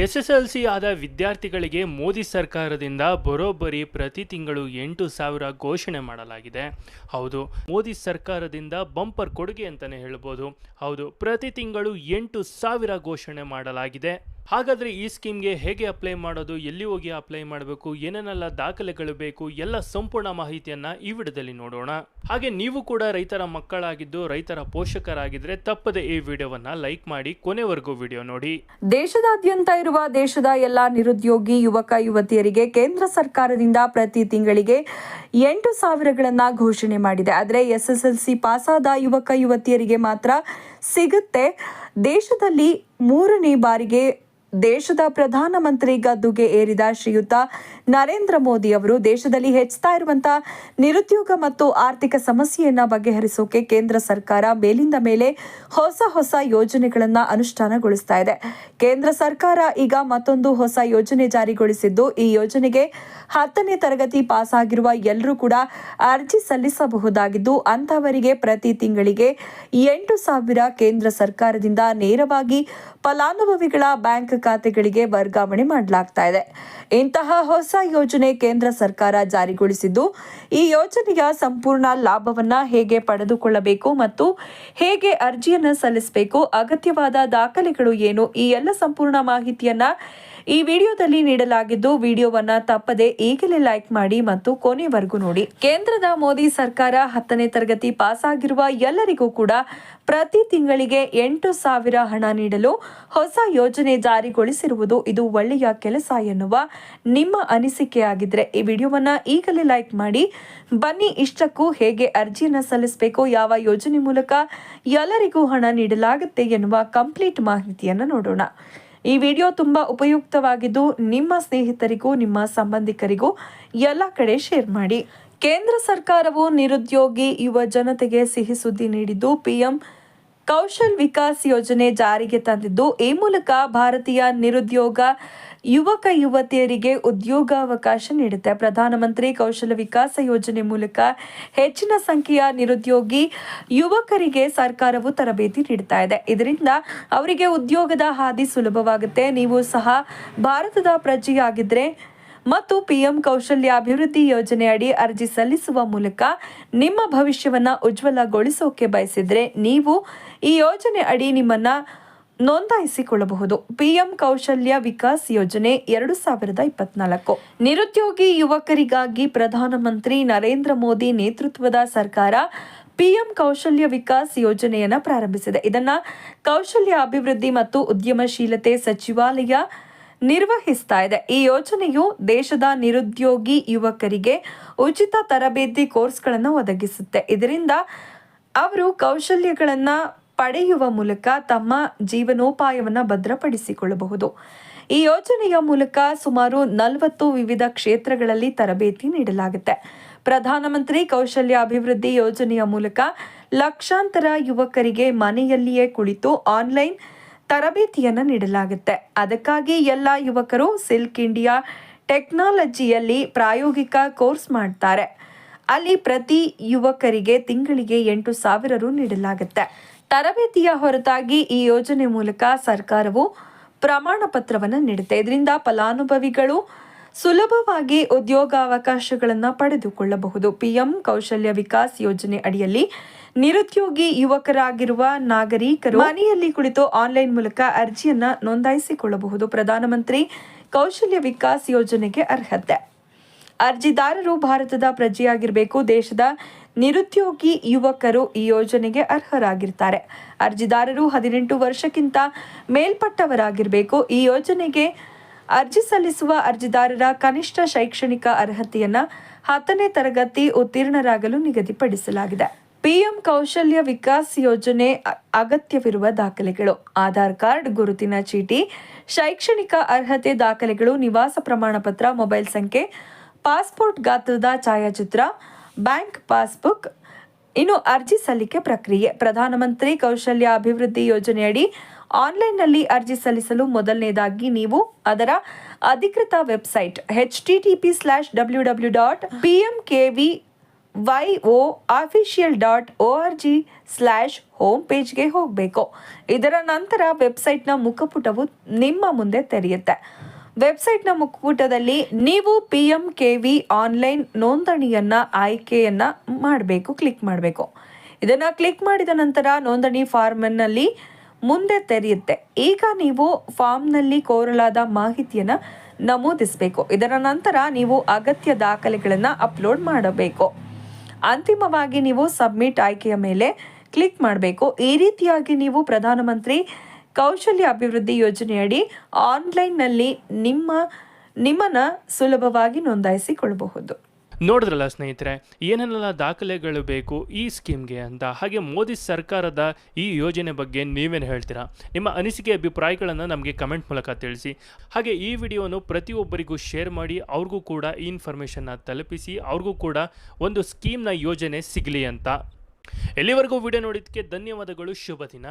S S L C ಆದ ವಿದ್ಯಾರ್ಥಿಗಳಿಗೆ ಮೋದಿ ಸರ್ಕಾರದಿಂದ ಬರೋಬ್ಬರಿ ಪ್ರತಿ ತಿಂಗಳು ಎಂಟು ಸಾವಿರ ಘೋಷಣೆ ಮಾಡಲಾಗಿದೆ. ಹೌದು, ಮೋದಿ ಸರ್ಕಾರದಿಂದ ಬಂಪರ್ ಕೊಡುಗೆ ಅಂತಲೇ ಹೇಳ್ಬೋದು. ಹೌದು, ಪ್ರತಿ ತಿಂಗಳು ಎಂಟು ಸಾವಿರ ಘೋಷಣೆ ಮಾಡಲಾಗಿದೆ. ಹಾಗಾದರೆ ಈ ಸ್ಕೀಮ್ಗೆ ಹೇಗೆ ಅಪ್ಲೈ ಮಾಡೋದು, ಎಲ್ಲಿ ಹೋಗಿ ಅಪ್ಲೈ ಮಾಡಬೇಕು, ಏನೇನೆಲ್ಲ ದಾಖಲೆಗಳು ಬೇಕು, ಎಲ್ಲ ಸಂಪೂರ್ಣ ಮಾಹಿತಿಯನ್ನು ಈ ವಿಡಿಯೋದಲ್ಲಿ ನೋಡೋಣ. ಹಾಗೆ ನೀವು ಕೂಡ ರೈತರ ಮಕ್ಕಳಾಗಿದ್ದು, ರೈತರ ಪೋಷಕರಾಗಿದ್ರೆ ತಪ್ಪದೆ ಈ ವಿಡಿಯೋವನ್ನ ಲೈಕ್ ಮಾಡಿ, ಕೊನೆವರೆಗೂ ವಿಡಿಯೋ ನೋಡಿ. ದೇಶದಾದ್ಯಂತ ಇರುವ ದೇಶದ ಎಲ್ಲ ನಿರುದ್ಯೋಗಿ, ಯುವಕ, ಯುವತಿಯರಿಗೆ ಕೇಂದ್ರ ಸರ್ಕಾರದಿಂದ ಪ್ರತಿ ತಿಂಗಳಿಗೆ ಎಂಟು ಸಾವಿರಗಳನ್ನ ಘೋಷಣೆ ಮಾಡಿದೆ. ಆದರೆ ಎಸ್ಎಸ್ಎಲ್ಸಿ ಪಾಸಾದ ಯುವಕ, ಯುವತಿಯರಿಗೆ ಮಾತ್ರ ಸಿಗುತ್ತೆ. ದೇಶದಲ್ಲಿ ಮೂರನೇ ಬಾರಿಗೆ ದೇಶದ ಪ್ರಧಾನಮಂತ್ರಿ ಗದ್ದುಗೆ ಏರಿದ ಶ್ರೀಯುತ ನರೇಂದ್ರ ಮೋದಿ ಅವರು ದೇಶದಲ್ಲಿ ಹೆಚ್ಚುತ್ತಾ ಇರುವಂತಹ ನಿರುದ್ಯೋಗ ಮತ್ತು ಆರ್ಥಿಕ ಸಮಸ್ಯೆಯನ್ನ ಬಗೆಹರಿಸೋಕೆ ಕೇಂದ್ರ ಸರ್ಕಾರ ಮೇಲಿಂದ ಮೇಲೆ ಹೊಸ ಹೊಸ ಯೋಜನೆಗಳನ್ನ ಅನುಷ್ಠಾನಗೊಳಿಸ್ತಾ ಇದೆ. ಕೇಂದ್ರ ಸರ್ಕಾರ ಈಗ ಮತ್ತೊಂದು ಹೊಸ ಯೋಜನೆ ಜಾರಿಗೊಳಿಸಿದ್ದು, ಈ ಯೋಜನೆಗೆ ಹತ್ತನೇ ತರಗತಿ ಪಾಸ್ ಆಗಿರುವ ಎಲ್ಲರೂ ಕೂಡ ಅರ್ಜಿ ಸಲ್ಲಿಸಬಹುದಾಗಿದ್ದು ಅಂತಹವರಿಗೆ ಪ್ರತಿ ತಿಂಗಳಿಗೆ ಎಂಟು ಸಾವಿರ ಕೇಂದ್ರ ಸರ್ಕಾರದಿಂದ ನೇರವಾಗಿ ಫಲಾನುಭವಿಗಳ ಬ್ಯಾಂಕ್ ಖಾತೆಗಳಿಗೆ ವರ್ಗಾವಣೆ ಮಾಡಲಾಗ್ತಾ ಇದೆ. ಇಂತಹ ಹೊಸ ಯೋಜನೆ ಕೇಂದ್ರ ಸರ್ಕಾರ ಜಾರಿಗೊಳಿಸಿದ್ದು, ಈ ಯೋಜನೆಯ ಸಂಪೂರ್ಣ ಲಾಭವನ್ನು ಹೇಗೆ ಪಡೆದುಕೊಳ್ಳಬೇಕು ಮತ್ತು ಹೇಗೆ ಅರ್ಜಿಯನ್ನು ಸಲ್ಲಿಸಬೇಕು, ಅಗತ್ಯವಾದ ದಾಖಲೆಗಳು ಏನು, ಈ ಎಲ್ಲ ಸಂಪೂರ್ಣ ಮಾಹಿತಿಯನ್ನು ಈ ವಿಡಿಯೋದಲ್ಲಿ ನೀಡಲಾಗಿದ್ದು, ವಿಡಿಯೋವನ್ನು ತಪ್ಪದೆ ಈಗಲೇ ಲೈಕ್ ಮಾಡಿ ಮತ್ತು ಕೊನೆವರೆಗೂ ನೋಡಿ. ಕೇಂದ್ರದ ಮೋದಿ ಸರ್ಕಾರ ಹತ್ತನೇ ತರಗತಿ ಪಾಸ್ ಆಗಿರುವ ಎಲ್ಲರಿಗೂ ಕೂಡ ಪ್ರತಿ ತಿಂಗಳಿಗೆ ಎಂಟು ಸಾವಿರ ಹಣ ನೀಡಲು ಹೊಸ ಯೋಜನೆ ಜಾರಿಗೊಳಿಸಿರುವುದು ಇದು ಒಳ್ಳೆಯ ಕೆಲಸ ಎನ್ನುವ ನಿಮ್ಮ ಅನಿಸಿಕೆಯಾಗಿದ್ರೆ ಈ ವಿಡಿಯೋವನ್ನ ಈಗಲೇ ಲೈಕ್ ಮಾಡಿ. ಬನ್ನಿ ಇಷ್ಟಕ್ಕೂ ಹೇಗೆ ಅರ್ಜಿಯನ್ನು ಸಲ್ಲಿಸಬೇಕು, ಯಾವ ಯೋಜನೆ ಮೂಲಕ ಎಲ್ಲರಿಗೂ ಹಣ ನೀಡಲಾಗುತ್ತೆ ಎನ್ನುವ ಕಂಪ್ಲೀಟ್ ಮಾಹಿತಿಯನ್ನು ನೋಡೋಣ. ಈ ವಿಡಿಯೋ ತುಂಬಾ ಉಪಯುಕ್ತವಾಗಿದ್ದು ನಿಮ್ಮ ಸ್ನೇಹಿತರಿಗೂ, ನಿಮ್ಮ ಸಂಬಂಧಿಕರಿಗೂ ಎಲ್ಲ ಕಡೆ ಶೇರ್ ಮಾಡಿ. ಕೇಂದ್ರ ಸರ್ಕಾರವು ನಿರುದ್ಯೋಗಿ ಯುವ ಜನತೆಗೆ ಸಿಹಿ ಸುದ್ದಿ ನೀಡಿದ್ದು, ಪಿಎಂ ಕೌಶಲ್ ವಿಕಾಸ್ ಯೋಜನೆ ಜಾರಿಗೆ ತಂದಿದ್ದು, ಈ ಮೂಲಕ ಭಾರತೀಯ ನಿರುದ್ಯೋಗ ಯುವಕ ಯುವತಿಯರಿಗೆ ಉದ್ಯೋಗಾವಕಾಶ ನೀಡುತ್ತೆ. ಪ್ರಧಾನಮಂತ್ರಿ ಕೌಶಲ ವಿಕಾಸ ಯೋಜನೆ ಮೂಲಕ ಹೆಚ್ಚಿನ ಸಂಖ್ಯೆಯ ನಿರುದ್ಯೋಗಿ ಯುವಕರಿಗೆ ಸರ್ಕಾರವು ತರಬೇತಿ ನೀಡ್ತಾ ಇದೆ. ಇದರಿಂದ ಅವರಿಗೆ ಉದ್ಯೋಗದ ಹಾದಿ ಸುಲಭವಾಗುತ್ತೆ. ನೀವು ಸಹ ಭಾರತದ ಪ್ರಜೆಯಾಗಿದ್ರೆ ಮತ್ತು ಪಿಎಂ ಕೌಶಲ್ಯ ಅಭಿವೃದ್ಧಿ ಯೋಜನೆಯಡಿ ಅರ್ಜಿ ಸಲ್ಲಿಸುವ ಮೂಲಕ ನಿಮ್ಮ ಭವಿಷ್ಯವನ್ನ ಉಜ್ವಲಗೊಳಿಸೋಕೆ ಬಯಸಿದ್ರೆ ನೀವು ಈ ಯೋಜನೆ ಅಡಿ ನಿಮ್ಮನ್ನ ನೋಂದಾಯಿಸಿಕೊಳ್ಳಬಹುದು. ಪಿಎಂ ಕೌಶಲ್ಯ ವಿಕಾಸ್ ಯೋಜನೆ ಎರಡು ಸಾವಿರದ ಇಪ್ಪತ್ನಾಲ್ಕು. ನಿರುದ್ಯೋಗಿ ಯುವಕರಿಗಾಗಿ ಪ್ರಧಾನಮಂತ್ರಿ ನರೇಂದ್ರ ಮೋದಿ ನೇತೃತ್ವದ ಸರ್ಕಾರ ಪಿಎಂ ಕೌಶಲ್ಯ ವಿಕಾಸ್ ಯೋಜನೆಯನ್ನ ಪ್ರಾರಂಭಿಸಿದೆ. ಇದನ್ನು ಕೌಶಲ್ಯ ಅಭಿವೃದ್ಧಿ ಮತ್ತು ಉದ್ಯಮಶೀಲತೆ ಸಚಿವಾಲಯ ನಿರ್ವಹಿಸ್ತಾ ಇದೆ. ಈ ಯೋಜನೆಯು ದೇಶದ ನಿರುದ್ಯೋಗಿ ಯುವಕರಿಗೆ ಉಚಿತ ತರಬೇತಿ ಕೋರ್ಸ್ಗಳನ್ನು ಒದಗಿಸುತ್ತೆ. ಇದರಿಂದ ಅವರು ಕೌಶಲ್ಯಗಳನ್ನು ಪಡೆಯುವ ಮೂಲಕ ತಮ್ಮ ಜೀವನೋಪಾಯವನ್ನು ಭದ್ರಪಡಿಸಿಕೊಳ್ಳಬಹುದು. ಈ ಯೋಜನೆಯ ಮೂಲಕ ಸುಮಾರು ನಲವತ್ತು ವಿವಿಧ ಕ್ಷೇತ್ರಗಳಲ್ಲಿ ತರಬೇತಿ ನೀಡಲಾಗುತ್ತೆ. ಪ್ರಧಾನಮಂತ್ರಿ ಕೌಶಲ್ಯ ಅಭಿವೃದ್ಧಿ ಯೋಜನೆಯ ಮೂಲಕ ಲಕ್ಷಾಂತರ ಯುವಕರಿಗೆ ಮನೆಯಲ್ಲಿಯೇ ಕುಳಿತು ಆನ್ಲೈನ್ ತರಬೇತಿಯನ್ನ ನೀಡಲಾಗುತ್ತೆ. ಅದಕ್ಕಾಗಿ ಎಲ್ಲ ಯುವಕರು ಸಿಲ್ಕ್ ಇಂಡಿಯಾ ಟೆಕ್ನಾಲಜಿಯಲ್ಲಿ ಪ್ರಾಯೋಗಿಕ ಕೋರ್ಸ್ ಮಾಡ್ತಾರೆ. ಅಲ್ಲಿ ಪ್ರತಿ ಯುವಕರಿಗೆ ತಿಂಗಳಿಗೆ ಎಂಟು ಸಾವಿರ ರು ನೀಡಲಾಗುತ್ತೆ. ತರಬೇತಿಯ ಹೊರತಾಗಿ ಈ ಯೋಜನೆ ಮೂಲಕ ಸರ್ಕಾರವು ಪ್ರಮಾಣ ಪತ್ರವನ್ನು ನೀಡುತ್ತೆ. ಇದರಿಂದ ಫಲಾನುಭವಿಗಳು ಸುಲಭವಾಗಿ ಉದ್ಯೋಗಾವಕಾಶಗಳನ್ನು ಪಡೆದುಕೊಳ್ಳಬಹುದು. ಪಿಎಂ ಕೌಶಲ್ಯ ವಿಕಾಸ್ ಯೋಜನೆ ಅಡಿಯಲ್ಲಿ ನಿರುದ್ಯೋಗಿ ಯುವಕರಾಗಿರುವ ನಾಗರಿಕರು ಮನೆಯಲ್ಲಿ ಕುಳಿತು ಆನ್ಲೈನ್ ಮೂಲಕ ಅರ್ಜಿಯನ್ನ ನೋಂದಾಯಿಸಿಕೊಳ್ಳಬಹುದು. ಪ್ರಧಾನಮಂತ್ರಿ ಕೌಶಲ್ಯ ವಿಕಾಸ್ ಯೋಜನೆಗೆ ಅರ್ಹತೆ. ಅರ್ಜಿದಾರರು ಭಾರತದ ಪ್ರಜೆಯಾಗಿರಬೇಕು, ದೇಶದ ನಿರುದ್ಯೋಗಿ ಯುವಕರು ಈ ಯೋಜನೆಗೆ ಅರ್ಹರಾಗಿರ್ತಾರೆ. ಅರ್ಜಿದಾರರು ಹದಿನೆಂಟು ವರ್ಷಕ್ಕಿಂತ ಮೇಲ್ಪಟ್ಟವರಾಗಿರಬೇಕು. ಈ ಯೋಜನೆಗೆ ಅರ್ಜಿ ಸಲ್ಲಿಸುವ ಅರ್ಜಿದಾರರ ಕನಿಷ್ಠ ಶೈಕ್ಷಣಿಕ ಅರ್ಹತೆಯನ್ನ ಹತ್ತನೇ ತರಗತಿ ಉತ್ತೀರ್ಣರಾಗಲು ನಿಗದಿಪಡಿಸಲಾಗಿದೆ. ಪಿಎಂ ಕೌಶಲ್ಯ ವಿಕಾಸ್ ಯೋಜನೆ ಅಗತ್ಯವಿರುವ ದಾಖಲೆಗಳು. ಆಧಾರ್ ಕಾರ್ಡ್, ಗುರುತಿನ ಚೀಟಿ, ಶೈಕ್ಷಣಿಕ ಅರ್ಹತೆ ದಾಖಲೆಗಳು, ನಿವಾಸ ಪ್ರಮಾಣ ಪತ್ರ ಮೊಬೈಲ್ ಸಂಖ್ಯೆ, ಪಾಸ್ಪೋರ್ಟ್ ಗಾತ್ರದ ಛಾಯಾಚಿತ್ರ, ಬ್ಯಾಂಕ್ ಪಾಸ್ಬುಕ್, ಇನ್ನು ಅರ್ಜಿ ಸಲ್ಲಿಕೆ ಪ್ರಕ್ರಿಯೆ. ಪ್ರಧಾನಮಂತ್ರಿ ಕೌಶಲ್ಯ ಅಭಿವೃದ್ಧಿ ಯೋಜನೆಯಡಿ ಆನ್ಲೈನ್ನಲ್ಲಿ ಅರ್ಜಿ ಸಲ್ಲಿಸಲು ಮೊದಲನೇದಾಗಿ ನೀವು ಅದರ ಅಧಿಕೃತ website H T T P slash W W dot P M K V Y O official dot O R G slash home ಪೇಜ್ಗೆ ಹೋಗಬೇಕು. ಇದರ ನಂತರ ವೆಬ್ಸೈಟ್ನ ಮುಖಪುಟವು ನಿಮ್ಮ ಮುಂದೆ ತೆರೆಯುತ್ತೆ. ವೆಬ್ಸೈಟ್ನ ಮುಖಪುಟದಲ್ಲಿ ನೀವು P M K V online ನೋಂದಣಿಯನ್ನ, ಆಯ್ಕೆಯನ್ನ ಮಾಡಬೇಕು ಕ್ಲಿಕ್ ಮಾಡಬೇಕು. ಇದನ್ನು ಕ್ಲಿಕ್ ಮಾಡಿದ ನಂತರ ನೋಂದಣಿ ಫಾರ್ಮ್ನಲ್ಲಿ ಮುಂದೆ ತೆರೆಯುತ್ತೆ. ಈಗ ನೀವು ಫಾರ್ಮ್ನಲ್ಲಿ ಕೋರಲಾದ ಮಾಹಿತಿಯನ್ನು ನಮೂದಿಸಬೇಕು. ಇದರ ನಂತರ ನೀವು ಅಗತ್ಯ ದಾಖಲೆಗಳನ್ನು ಅಪ್ಲೋಡ್ ಮಾಡಬೇಕು. ಅಂತಿಮವಾಗಿ ನೀವು ಸಬ್ಮಿಟ್ ಆಯ್ಕೆಯ ಮೇಲೆ ಕ್ಲಿಕ್ ಮಾಡಬೇಕು. ಈ ರೀತಿಯಾಗಿ ನೀವು ಪ್ರಧಾನಮಂತ್ರಿ ಕೌಶಲ್ಯ ಅಭಿವೃದ್ಧಿ ಯೋಜನೆಯಡಿ ಆನ್ಲೈನ್ನಲ್ಲಿ ನಿಮ್ಮ, ನಿಮ್ಮನ್ನು ಸುಲಭವಾಗಿ ನೋಂದಾಯಿಸಿಕೊಳ್ಳಬಹುದು. ನೋಡಿದ್ರಲ್ಲ ಸ್ನೇಹಿತರೆ, ಏನೆಲ್ಲ ದಾಖಲೆಗಳು ಬೇಕು ಈ ಸ್ಕೀಮ್ಗೆ ಅಂತ? ಹಾಗೆ ಮೋದಿ ಸರ್ಕಾರದ ಈ ಯೋಜನೆ ಬಗ್ಗೆ ನೀವೇನು ಹೇಳ್ತೀರಾ? ನಿಮ್ಮ ಅನಿಸಿಕೆ ಅಭಿಪ್ರಾಯಗಳನ್ನು ನಮಗೆ ಕಮೆಂಟ್ ಮೂಲಕ ತಿಳಿಸಿ. ಹಾಗೆ ಈ ವಿಡಿಯೋನು ಪ್ರತಿಯೊಬ್ಬರಿಗೂ ಶೇರ್ ಮಾಡಿ, ಅವ್ರಿಗೂ ಕೂಡ ಈ ಇನ್ಫಾರ್ಮೇಷನ್ನ ತಲುಪಿಸಿ, ಅವ್ರಿಗೂ ಕೂಡ ಒಂದು ಸ್ಕೀಮ್ನ ಯೋಜನೆ ಸಿಗಲಿ ಅಂತ. ಎಲ್ಲಿವರೆಗೂ ವಿಡಿಯೋ ನೋಡಿದ್ದಕ್ಕೆ ಧನ್ಯವಾದಗಳು, ಶುಭ ದಿನ.